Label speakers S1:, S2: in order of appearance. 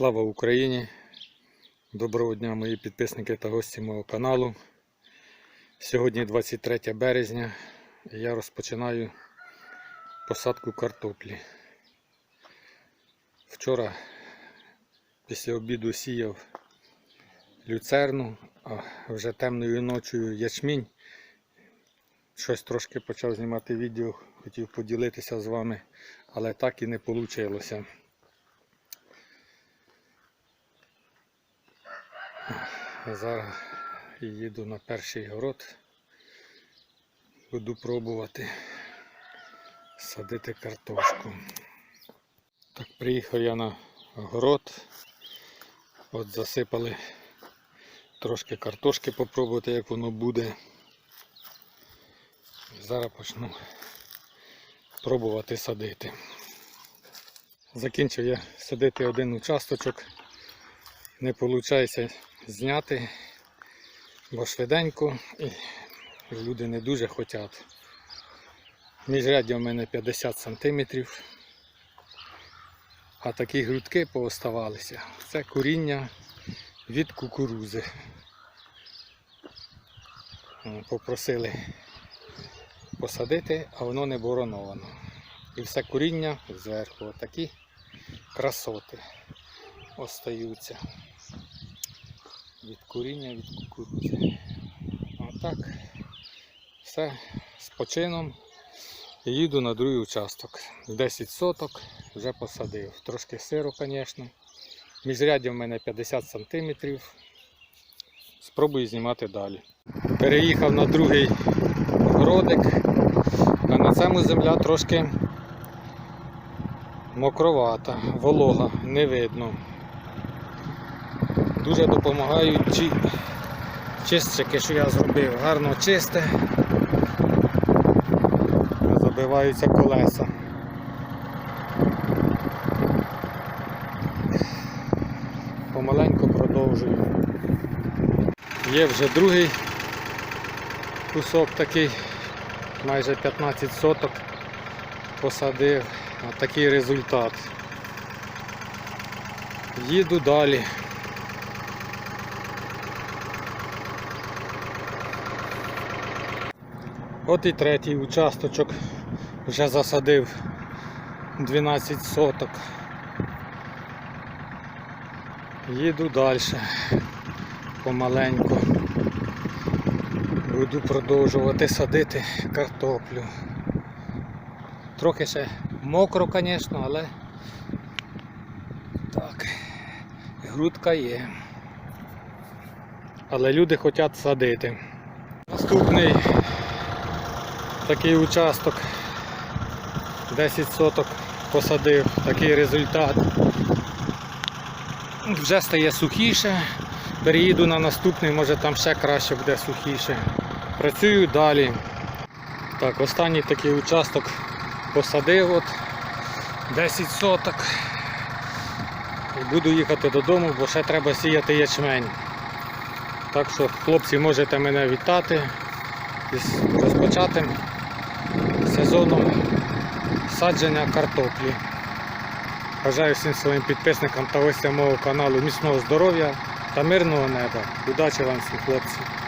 S1: Слава Україні! Доброго дня мої підписники та гості мого каналу. Сьогодні 23 березня я розпочинаю посадку картоплі. Вчора після обіду сіяв люцерну, а вже темною ночою ячмінь. Щось трошки почав знімати відео, хотів поділитися з вами, але так і не вийшло. Зараз їду на перший город. Буду пробувати садити картошку. Так, приїхав я на город. От засипали трошки картошки попробувати, як воно буде. Зараз почну пробувати садити. Закінчив я садити один участочок. Не виходить зняти, бо швиденько і люди не дуже хочуть. Міжряддя в мене 50 см, а такі грудки пооставалися. Це коріння від кукурузи. Попросили посадити, а воно не бороновано. І все коріння зверху. Отакі красоти остаються від коріння, від кукурудзи. Отак. Все з почином. Їду на другий участок. 10 соток вже посадив. Трошки сиру, звісно. Міжряддя в мене 50 см. Спробую знімати далі. Переїхав на другий городик, а на цьому земля трошки мокровата, волога, не видно. Дуже допомагають ці чистчики, що я зробив. Гарно чисте. Забиваються колеса. Помаленьку продовжую. Є вже другий кусок такий, майже 15 соток посадив. Ось такий результат. Їду далі. От і третій участочок вже засадив 12 соток. Їду далі помаленьку. Буду продовжувати садити картоплю. Трохи ще мокро, звісно, але так, грудка є. Але люди хочуть садити. Наступний такий участок 10 соток посадив, такий результат. Вже стає сухіше, переїду на наступний, може там ще краще буде сухіше. Працюю далі. Так, останній такий участок посадив от 10 соток. І буду їхати додому, бо ще треба сіяти ячмень. Так що, хлопці, можете мене вітати із розпочатим сезоном садження картоплі. Бажаю всім своїм підписникам та гостям мого каналу міцного здоров'я та мирного неба. Удачі вам всім хлопці!